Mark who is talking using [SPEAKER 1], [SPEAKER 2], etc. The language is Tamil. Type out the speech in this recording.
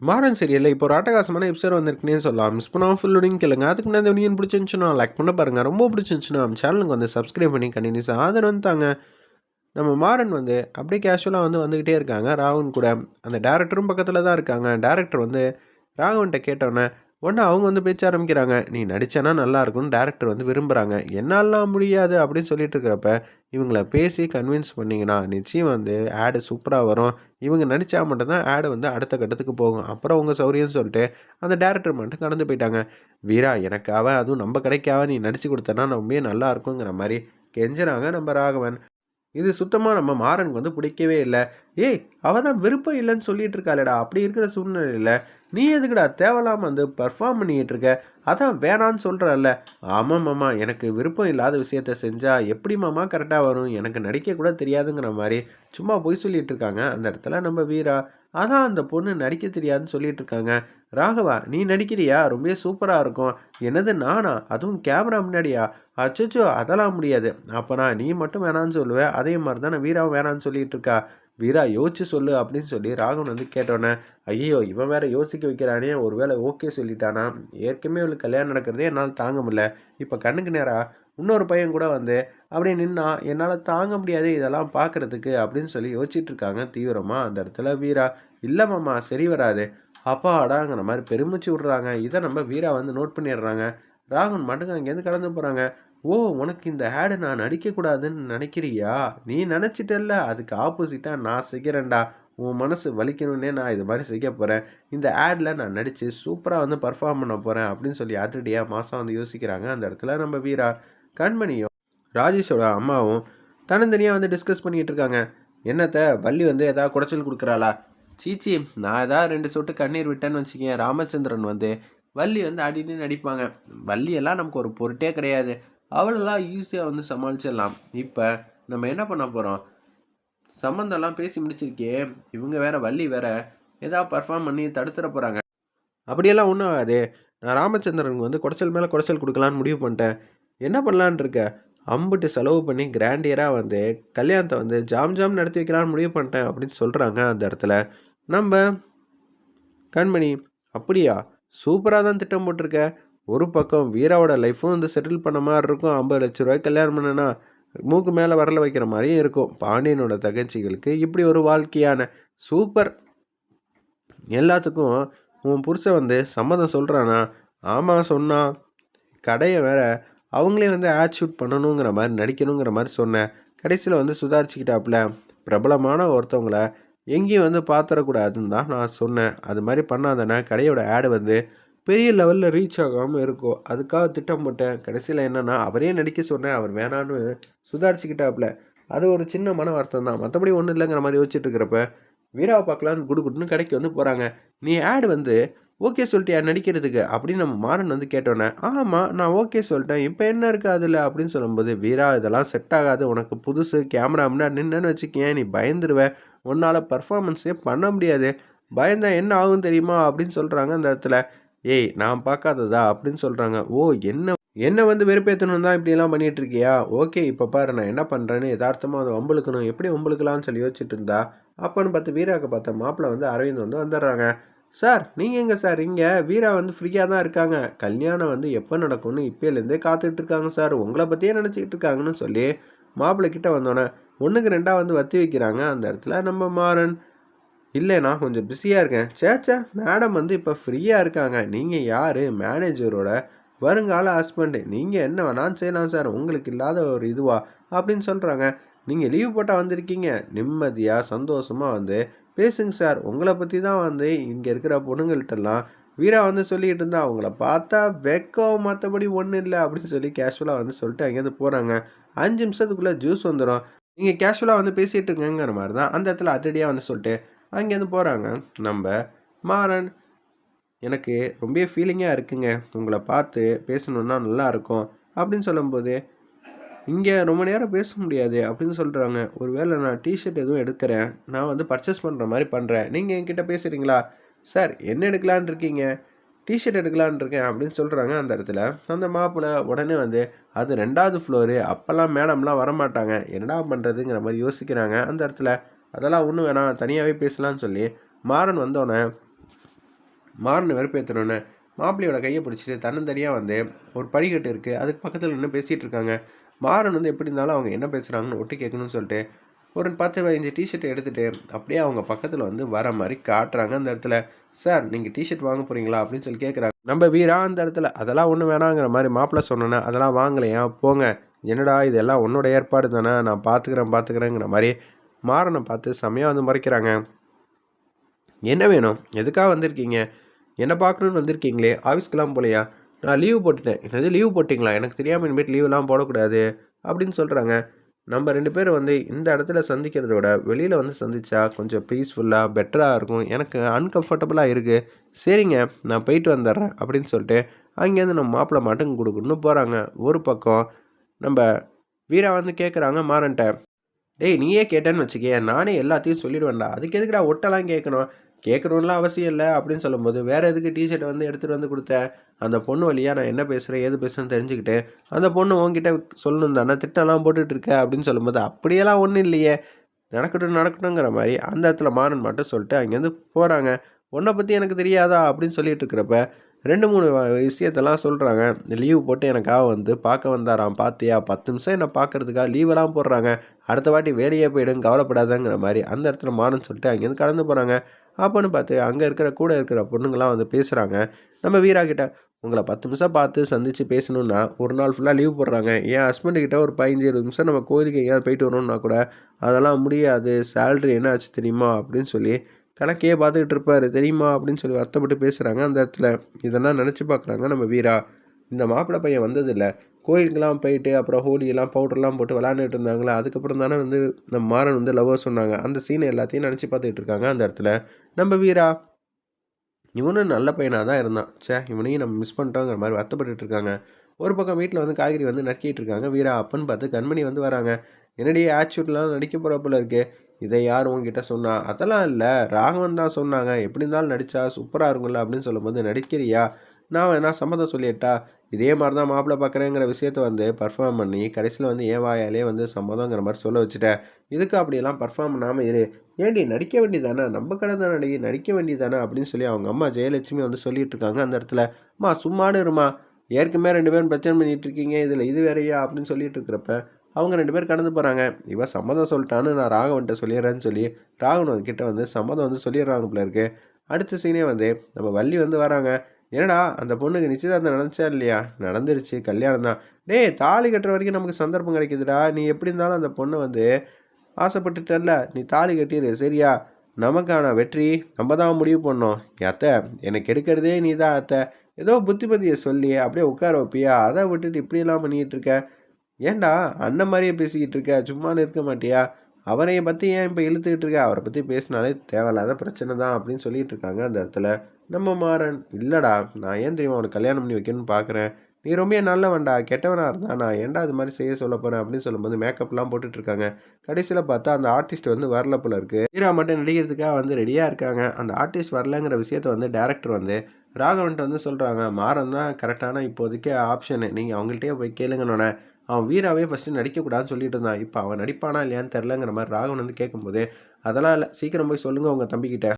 [SPEAKER 1] மாறன் சீரியலில் இப்போ ஒரு அட்டகாசமான எபிசோட் வந்திருக்குன்னே சொல்லலாம். மிஸ் பண்ணாமல் ஃபுல்லோடையும் கேளுங்க. அதுக்கு முன்னாடி வீடியோ பிடிச்சிருந்துச்சுன்னா லைக் பண்ண பாருங்கள் ரொம்ப பிடிச்சிருந்துச்சுன்னா நம்ம சேனலுக்கு வந்து சப்ஸ்கிரைப் பண்ணி கண்டினியூஸாக ஆதரவு வந்துட்டாங்க நம்ம மாறன் வந்து அப்படியே கேஷுவலாக வந்து வந்துக்கிட்டே இருக்காங்க. ராகுன் கூட அந்த டேரக்டரும் பக்கத்தில் தான் இருக்காங்க. டேரக்டர் வந்து ராகவன்கிட்ட கேட்டோன்னே உடனே அவங்க வந்து பேச்ச ஆரம்பிக்கிறாங்க நீ நடித்தனா நல்லா இருக்கும்னு டேரக்டர் வந்து விரும்புகிறாங்க என்னால்லாம் முடியாது அப்படின்னு சொல்லிட்டு இருக்கிறப்ப இவங்கள பேசி கன்வின்ஸ் பண்ணிங்கன்னா நிச்சயம் வந்து ஆடு சூப்பராக வரும். இவங்க நடித்தா மட்டும்தான் ஆடு வந்து அடுத்த கட்டத்துக்கு போகும். அப்புறம் உங்கள் சௌரியம்னு சொல்லிட்டு அந்த டேரக்டர் மட்டும் கடந்து போயிட்டாங்க. வீரா எனக்காக அதுவும் நம்ம கிடைக்காவ நீ நடித்து கொடுத்தனா ரொம்பவே நல்லா இருக்குங்கிற மாதிரி கெஞ்சுறாங்க நம்ம ராகவன். இது சுத்தமாக நம்ம மாறனுக்கு வந்து பிடிக்கவே இல்லை. ஏய் அவள் தான் விருப்பம் இல்லைன்னு சொல்லிட்டு இருக்காளடா. அப்படி இருக்கிற சூழ்நிலையில் நீ எதுக்குடா தேவையில்லாமல் வந்து பர்ஃபார்ம் பண்ணிகிட்டு இருக்க? அதான் வேணான்னு சொல்கிறல்ல ஆமாம் மாமா எனக்கு விருப்பம் இல்லாத விஷயத்த செஞ்சால் எப்படி மாமா கரெக்டாக வரும்? எனக்கு நடிக்க கூட தெரியாதுங்கிற மாதிரி சும்மா பொய் சொல்லிட்டு இருக்காங்க. அந்த இடத்துல நம்ம வீரா. அதான் அந்த பொண்ணு நடிக்க தெரியாதுன்னு சொல்லிட்டு இருக்காங்க. ராகவா நீ நடிக்கிறியா? ரொம்ப சூப்பராக இருக்கும். என்னது நானா? அதுவும் கேமரா முன்னாடியா? அச்சோ அதெல்லாம் முடியாது. அப்போனா நீ மட்டும் வேணான்னு சொல்லுவேன் அதே மாதிரி தானே வீராவும் வேணான்னு சொல்லிட்டு இருக்கா வீரா யோசிச்சு சொல்லு அப்படின்னு சொல்லி ராகவன் வந்து கேட்டோன்னே ஐயோ இவன் வேற யோசிக்க வைக்கிறானே. ஒருவேளை ஓகே சொல்லிட்டானா? ஏற்கனவே அவளுக்கு கல்யாணம் நடக்கிறதே என்னால் தாங்க முடியல. இப்போ கண்ணுக்கு நேராக இன்னொரு பையன் கூட வந்து அப்படியே நின்னா என்னால் தாங்க முடியாது இதெல்லாம் பார்க்குறதுக்கு அப்படின்னு சொல்லி யோசிச்சுட்டு இருக்காங்க தீவிரமாக அந்த இடத்துல வீரா. இல்லை மாமா சரி வராது. அப்பாடாங்கிற மாதிரி பெருமிச்சு விட்றாங்க. இதை நம்ம வீரா வந்து நோட் பண்ணிடுறாங்க. ராகுன் மட்டும் அங்கேருந்து கடந்து போகிறாங்க ஓ உனக்கு இந்த ஆடு நான் நடிக்கக்கூடாதுன்னு நினைக்கிறியா? நீ நினச்சிட்டல்ல. அதுக்கு ஆப்போசிட்டாக நான் செய்கிறேன்டா உன் மனசு வலிக்கணுன்னே நான் இது மாதிரி செய்ய போகிறேன் இந்த ஆடில் நான் நடித்து சூப்பராக வந்து பர்ஃபார்ம் பண்ண போகிறேன் அப்படின்னு சொல்லி அதிரடியாக மாதம் வந்து யோசிக்கிறாங்க அந்த இடத்துல நம்ம வீரா. கண்மணியும் ராஜேஷோட அம்மாவும் தனித்தனியாக வந்து டிஸ்கஸ் பண்ணிகிட்டு இருக்காங்க. என்னத்த வள்ளி வந்து எதாவது குடைச்சல் கொடுக்குறாளா? சீச்சி நான் ஏதாவது ரெண்டு சொட்டு கண்ணீர் விட்டேன்னு வச்சுக்கேன் ராமச்சந்திரன் வந்து வள்ளி வந்து அடின்னு நடிப்பாங்க வள்ளியெல்லாம் நமக்கு ஒரு பொருட்டே கிடையாது. அவளெல்லாம் ஈஸியாக வந்து சமாளிச்சிடலாம். இப்போ நம்ம என்ன பண்ண போகிறோம் சம்மந்தம்லாம் பேசி முடிச்சிருக்கே இவங்க வேற வள்ளி வேற ஏதாவது பர்ஃபார்ம் பண்ணி தடுத்துட போகிறாங்க அப்படியெல்லாம் ஒன்றும் ஆகாது. நான் ராமச்சந்திரனுக்கு வந்து குடைச்சல் மேலே குடைச்சல் கொடுக்கலான்னு முடிவு பண்ணிட்டேன். என்ன பண்ணலான் இருக்க? அம்புட்டு செலவு பண்ணி கிராண்டியராக வந்து கல்யாணத்தை வந்து ஜாம் ஜாம் நடத்தி வைக்கலான்னு முடிவு பண்ணிட்டேன் அப்படின்னு சொல்கிறாங்க அந்த இடத்துல. நம்ம கண்மணி அப்படியா? சூப்பராக தான் திட்டம் போட்டிருக்க. ஒரு பக்கம் வீராவோட லைஃப்பும் வந்து செட்டில் பண்ண மாதிரி இருக்கும். ஐம்பது லட்ச ரூபாய் கல்யாணம் பண்ணனா மூக்கு மேலே வரல வைக்கிற மாதிரியும் இருக்கும். பாண்டியனோட தகச்சிகளுக்கு இப்படி ஒரு வாழ்க்கையான சூப்பர். எல்லாத்துக்கும் உன் புருஷன் வந்து சம்மதம் சொல்கிறானா ஆமாம் சொன்னால் கடையை வேற அவங்களே வந்து ஆட் ஷூட் பண்ணணுங்கிற மாதிரி நடிக்கணுங்கிற மாதிரி சொன்னேன் கடைசியில் வந்து சுதாரிச்சுக்கிட்டாப்புல. பிரபலமான ஒருத்தவங்கள எங்கேயும் வந்து பார்த்துடக்கூடாதுன்னு தான் நான் சொன்னேன். அது மாதிரி பண்ணாதானே கடையோட ஆடு வந்து பெரிய லெவலில் ரீச் ஆகாமல் இருக்கும் அதுக்காக திட்டம் போட்டேன். கடைசியில் என்னென்னா அவரே நடிக்க சொன்னேன். அவர் வேணான்னு சுதாரிச்சுக்கிட்டாப்புல. அது ஒரு சின்ன மன வருத்தம் தான். மற்றபடி ஒன்றும் இல்லைங்கிற மாதிரி யோசிச்சுட்டு இருக்கிறப்ப வீராவை பார்க்கலான்னு குடு குடுன்னு கடைக்கு வந்து போகிறாங்க நீ ஆடு வந்து ஓகே சொல்லிட்டியா நடிக்கிறதுக்கு? அப்படின்னு நம்ம மாறன் வந்து கேட்டோன்னே ஆமாம் நான் ஓகே சொல்லிட்டேன். இப்போ என்ன இருக்குது அதில்? அப்படின்னு சொல்லும்போது வீரா இதெல்லாம் செட் ஆகாது. உனக்கு புதுசு கேமரா முன்னாடி நின்றுன்னு வச்சுக்கேன் நீ பயந்துருவேன் உன்னால் பர்ஃபார்மன்ஸே பண்ண முடியாது. பயந்தா என்ன ஆகும் தெரியுமா? அப்படின்னு சொல்கிறாங்க அந்த இடத்துல. ஏய் நான் பார்க்காததா? அப்படின்னு சொல்கிறாங்க ஓ என்ன என்ன வந்து வெறுப்பேற்றணும் தான் இப்படிலாம் பண்ணிகிட்டு இருக்கியா? ஓகே இப்போ பாரு நான் என்ன பண்ணுறேன்னு யதார்த்தமாக அதை வம்பளுக்கணும் எப்படி வம்பளுக்கலாம்னு சொல்லி யோசிச்சுட்டு இருந்தா அப்போன்னு பார்த்து வீராவுக்கு பார்த்த மாப்பிள்ள வந்து அரவிந்த் வந்து வந்துடுறாங்க. சார் நீங்கள் எங்கே சார்? இங்கே வீரா வந்து ஃப்ரீயாக தான் இருக்காங்க. கல்யாணம் வந்து எப்போ நடக்கும்னு இப்போலேருந்தே காத்துக்கிட்டு இருக்காங்க சார். உங்களை பற்றியே நினச்சிக்கிட்டு இருக்காங்கன்னு சொல்லி மாப்பிள்ளை கிட்டே வந்தோன்னே ஒன்றுக்கு ரெண்டாக வந்து வத்தி வைக்கிறாங்க அந்த இடத்துல. நம்ம மாறன் இல்லை நான் கொஞ்சம் பிஸியாக இருக்கேன். சேச்சா மேடம் வந்து இப்போ ஃப்ரீயாக இருக்காங்க. நீங்கள் யார்? மேனேஜரோட வருங்கால ஹஸ்பண்டு நீங்கள் என்ன வேணாலும் செய்யலாம் சார். உங்களுக்கு இல்லாத ஒரு இதுவா? அப்படின்னு சொல்கிறாங்க நீங்கள் லீவ் போட்டால் வந்திருக்கீங்க. நிம்மதியாக சந்தோஷமாக வந்து பேசுங்க சார். உங்களை பற்றி தான் வந்து இங்கே இருக்கிற பொண்ணுங்கள்ட்டெல்லாம் வீரா வந்து சொல்லிகிட்டு இருந்தா. அவங்கள பார்த்தா வெக்கம் மற்றபடி ஒன்றும் இல்லை. அப்படின்னு சொல்லி கேஷுவலாக வந்து சொல்லிட்டு அங்கேருந்து போகிறாங்க அஞ்சு நிமிஷத்துக்குள்ளே ஜூஸ் வந்துடும் நீங்கள் கேஷுவலாக வந்து பேசிகிட்டு இருக்கங்கிற மாதிரி தான் அந்த இடத்துல அதிரடியாக வந்து சொல்லிட்டு அங்கேருந்து போகிறாங்க நம்ம மாறன் எனக்கு ரொம்ப ஃபீலிங்காக இருக்குங்க. உங்களை பார்த்து பேசணுன்னா நல்லாயிருக்கும் அப்படின்னு சொல்லும்போது இங்கே ரொம்ப நேரம் பேச முடியாது அப்படின்னு சொல்கிறாங்க ஒரு வேளை நான் டிஷர்ட் எதுவும் எடுக்கிறேன். நான் வந்து பர்ச்சேஸ் பண்ணுற மாதிரி பண்ணுறேன் நீங்கள் என்கிட்ட பேசுகிறீங்களா சார் என்ன எடுக்கலான் இருக்கீங்க? டிஷர்ட் எடுக்கலான் இருக்கேன் அப்படின்னு சொல்கிறாங்க அந்த இடத்துல. அந்த மாப்பிள்ளை உடனே வந்து அது ரெண்டாவது ஃப்ளோரு அப்போல்லாம் மேடம்லாம் வரமாட்டாங்க. என்னடா பண்ணுறதுங்கிற மாதிரி யோசிக்கிறாங்க. அந்த இடத்துல அதெல்லாம் ஒன்றும் வேணாம். தனியாகவே பேசலாம்னு சொல்லி மாறன் வந்தோடனே மாறன் வெறுப்பேற்றணுன்னு மாப்பிள்ளையோட கையை பிடிச்சிட்டு தன்னந்தனியாக வந்து ஒரு படிக்கட்டு இருக்குது அதுக்கு பக்கத்தில் நின்று பேசிகிட்டு இருக்காங்க. மாறன் வந்து எப்படி இருந்தாலும் அவங்க என்ன பேசுகிறாங்கன்னு ஒட்டு கேட்கணும்னு சொல்லிட்டு ஒரு பத்து பதினஞ்சு டிஷர்ட் எடுத்துகிட்டு அப்படியே அவங்க பக்கத்தில் வந்து வர மாதிரி காட்டுறாங்க. அந்த இடத்துல சார் நீங்கள் டிஷர்ட் வாங்க போகிறீங்களா அப்படின்னு சொல்லி கேட்குறாங்க நம்ம வீரா அந்த இடத்துல அதெல்லாம் ஒன்றும் வேணாங்கிற மாதிரி மாப்பிள்ளை சொன்னோன்னே அதெல்லாம் வாங்கலையா? போங்க. என்னடா இதெல்லாம் உன்னோட ஏற்பாடு தானே? நான் பார்த்துக்கிறேன் பார்த்துக்கிறேங்கிற மாதிரி மாறனை பார்த்து செம்மையாக வந்து மறைக்கிறாங்க. என்ன வேணும்? எதுக்காக வந்திருக்கீங்க? என்ன பார்க்கணுன்னு வந்திருக்கீங்களே? ஆஃபீஸ்க்கெலாம் போலையா? நான் லீவ் போட்டுட்டேன். என்னது லீவு போட்டிங்களா? எனக்கு தெரியாமல் இனிமேட்டு லீவ்லாம் போடக்கூடாது. அப்படின்னு சொல்கிறாங்க நம்ம ரெண்டு பேரும் வந்து இந்த இடத்துல சந்திக்கிறத விட வெளியில் வந்து சந்தித்தா கொஞ்சம் பீஸ்ஃபுல்லாக பெட்டராக இருக்கும். எனக்கு அன்கம்ஃபர்டபுளாக இருக்குது சரிங்க நான் போயிட்டு வந்துடுறேன் அப்படின்னு சொல்லிட்டு அங்கேருந்து நம்ம மாப்பிள்ளை மட்டும் கொடுக்கணும்னு போகிறாங்க ஒரு பக்கம் நம்ம வீரா வந்து கேட்குறாங்க மாறன்ட்ட டேய் நீயே கேட்டேன்னு வச்சுக்கே நானே எல்லாத்தையும் சொல்லிடுவேன்டா. அதுக்கு எதுக்குடா ஒட்டெல்லாம் கேட்கணும்? கேட்கணும்லாம் அவசியம் இல்லை அப்படின்னு சொல்லும்போது வேறு எதுக்கு டிஷர்ட்டை வந்து எடுத்துகிட்டு வந்து கொடுத்த? அந்த பொண்ணு வழியாக நான் என்ன பேசுகிறேன் ஏது பேசுகிறேன்னு தெரிஞ்சுக்கிட்டு அந்த பொண்ணு உங்ககிட்ட சொல்லணும் தானே திட்டம்லாம் போட்டுட்டு இருக்க? அப்படின்னு சொல்லும்போது அப்படியெல்லாம் ஒன்றும் இல்லையே. நடக்கட்டும் நடக்கட்டுங்கிற மாதிரி அந்த இடத்துல மாறன் மட்டும் சொல்லிட்டு அங்கேருந்து போகிறாங்க உன்னை பற்றி எனக்கு தெரியாதா? அப்படின்னு சொல்லிட்டு இருக்கிறப்ப ரெண்டு மூணு விஷயத்தெல்லாம் சொல்கிறாங்க லீவு போட்டு எனக்காக வந்து பார்க்க வந்தாராம் பார்த்தியா பத்து நிமிஷம் என்னை பார்க்குறதுக்காக லீவெல்லாம் போடுறாங்க. அடுத்த வாட்டி வேலையே போயிடும் கவலைப்படாதங்கிற மாதிரி அந்த இடத்துல மாறன் சொல்லிட்டு அங்கேருந்து கடந்து போகிறாங்க அப்போன்னு பார்த்து அங்கே இருக்கிற கூட இருக்கிற பொண்ணுங்களாம் வந்து பேசுகிறாங்க நம்ம வீரா கிட்ட உங்களை பத்து நிமிஷம் பார்த்து சந்தித்து பேசணுன்னா ஒரு நாள் ஃபுல்லாக லீவ் போடுறாங்க. என் ஹஸ்பண்டுக்கிட்ட ஒரு பதினஞ்சு இருபது நிமிஷம் நம்ம கோயிலுக்கு எங்கேயாவது போயிட்டு வரணும்னா கூட அதெல்லாம் முடியாது. சேல்ரி என்ன ஆச்சு தெரியுமா? அப்படின்னு சொல்லி கணக்கையே பார்த்துக்கிட்டு இருப்பார். தெரியுமா? அப்படின்னு சொல்லி வருத்தப்பட்டு பேசுகிறாங்க அந்த இடத்துல. இதெல்லாம் நினச்சி பார்க்குறாங்க நம்ம வீரா. இந்த மாப்பிள்ளை பையன் வந்ததில்லை. கோயிலுக்கெல்லாம் போயிட்டு அப்புறம் ஹோலியெல்லாம் பவுடர்லாம் போட்டு விளாண்டுட்டு இருந்தாங்களே அதுக்கப்புறம் தானே வந்து நம்ம மாறன் வந்து லவ்வர் சொன்னாங்க. அந்த சீனை எல்லாத்தையும் நினச்சி பார்த்துக்கிட்டு இருக்காங்க அந்த இடத்துல. நம்ம வீரா இவனும் நல்ல பையனாக தான் இருந்தான். சே இவனையும் நம்ம மிஸ் பண்ணுறோங்கிற மாதிரி வருத்தப்பட்டு இருக்காங்க. ஒரு பக்கம் வீட்டில் வந்து காய்கறி வந்து நறுக்கிட்டு இருக்காங்க. வீரா அப்பன்னு பார்த்து கண்மணி வந்து வராங்க. என்னடி ஆச்சுட்லாம் நடிக்க போகிறப்பில் இருக்கே? இதை யார் உங்ககிட்ட சொன்னா? அதெல்லாம் இல்லை. ராகவன் தான் சொன்னாங்க. எப்படி இருந்தாலும் நடித்தா சூப்பராக இருக்கும்ல அப்படின்னு சொல்லும்போது நடிக்கிறியா? நான் வேணா சம்மதம் சொல்லிட்டா? இதே மாதிரி தான் மாப்பிள்ளை பார்க்குறேங்கிற விஷயத்த வந்து பர்ஃபார்ம் பண்ணி கடைசியில் வந்து ஏன் வாயாலே வந்து சம்மதங்கிற மாதிரி சொல்ல வச்சுட்டேன் இதுக்கு அப்படியெல்லாம் பர்ஃபார்ம் பண்ணாமல் இரு. ஏண்டி நடிக்க வேண்டியதானே? நம்ம கடை தான் நடிகை நடிக்க வேண்டியதானே? அப்படின்னு சொல்லி அவங்க அம்மா ஜெயலட்சுமி வந்து சொல்லிட்டு இருக்காங்க அந்த இடத்துல. அம்மா சும்மானு இருமா. ஏற்கனவே ரெண்டு பேரும் பிரச்சனை பண்ணிகிட்டு இருக்கீங்க. இதில் இது வேறையா? அப்படின்னு சொல்லிட்டு இருக்கிறப்ப அவங்க ரெண்டு பேர் கடந்து போகிறாங்க இவன் சம்மதம் சொல்லிட்டான்னு நான் ராகவன்ட்ட சொல்லிடுறேன்னு சொல்லி ராகவன் கிட்ட வந்து சம்மதம் வந்து சொல்லிடுறாங்க போல இருக்கு. அடுத்த சீனே வந்து நம்ம வள்ளி வந்து வராங்க. என்னடா அந்த பொண்ணுக்கு நிச்சயதார்த்தம் நடந்துச்சா இல்லையா? நடந்துருச்சு கல்யாணம் தான். டேய் தாலி கட்டுற வரைக்கும் நமக்கு சந்தர்ப்பம் கிடைக்குதுடா. நீ எப்படி இருந்தாலும் அந்த பொண்ணை வந்து ஆசைப்பட்டுட்டல்ல. நீ தாலி கட்டிடு சரியா? நமக்கான வெற்றி நம்ம தான் முடிவு பண்ணோம். அத்தை எனக்கு எடுக்கிறதே நீ தான் அத்தை. ஏதோ புத்திபதியை சொல்லி அப்படியே உட்கார வைப்பியா? அதை விட்டுட்டு இப்படியெல்லாம் பண்ணிக்கிட்டு இருக்க? ஏன்டா அண்ணன் மாதிரியே பேசிக்கிட்டு இருக்க? சும்மானு இருக்க மாட்டியா? அவரையை பற்றி ஏன் இப்போ இழுத்துக்கிட்டு இருக்க? அவரை பற்றி பேசினாலே தேவையில்லாத பிரச்சனை தான் அப்படின்னு சொல்லிகிட்டு இருக்காங்க அந்த இடத்துல. நம்ம மாறன். இல்லைடா நான் ஏன் தெரியுமா அவனுக்கு கல்யாணம் பண்ணி வைக்கணும்னு பார்க்குறேன் நீ ரொம்ப நல்லவன்டா கெட்டவனாக இருந்தா நான் ஏன்டா அது மாதிரி செய்ய சொல்ல போகிறேன் அப்படின்னு சொல்லும்போது மேக்கப்லாம் போட்டுட்ருக்காங்க கடைசியில் பார்த்தா அந்த ஆர்டிஸ்ட் வந்து வரல போல இருக்குது ஹீரா மட்டும் நடிக்கிறதுக்காக வந்து ரெடியாக இருக்காங்க. அந்த ஆர்டிஸ்ட் வரலங்கிற விஷயத்த வந்து டேரக்டர் வந்து ராகவன்ட்டு வந்து சொல்கிறாங்க மாறன் தான் கரெக்டான இப்போதைக்கு ஆப்ஷனு நீங்கள் அவங்கள்ட்டே போய் கேளுங்கன்னொன்னே. அவன் வீராவே ஃபஸ்ட்டு நடிக்கக்கூடாதுன்னு சொல்லிட்டு இருந்தான். இப்போ அவன் நடிப்பானா இல்லையான்னு தெரிலங்கிற மாதிரி ராகவன் வந்து கேட்கும்போது அதெல்லாம் இல்லை. சீக்கிரம் போய் சொல்லுங்கள் உங்கள் தம்பிக்கிட்ட.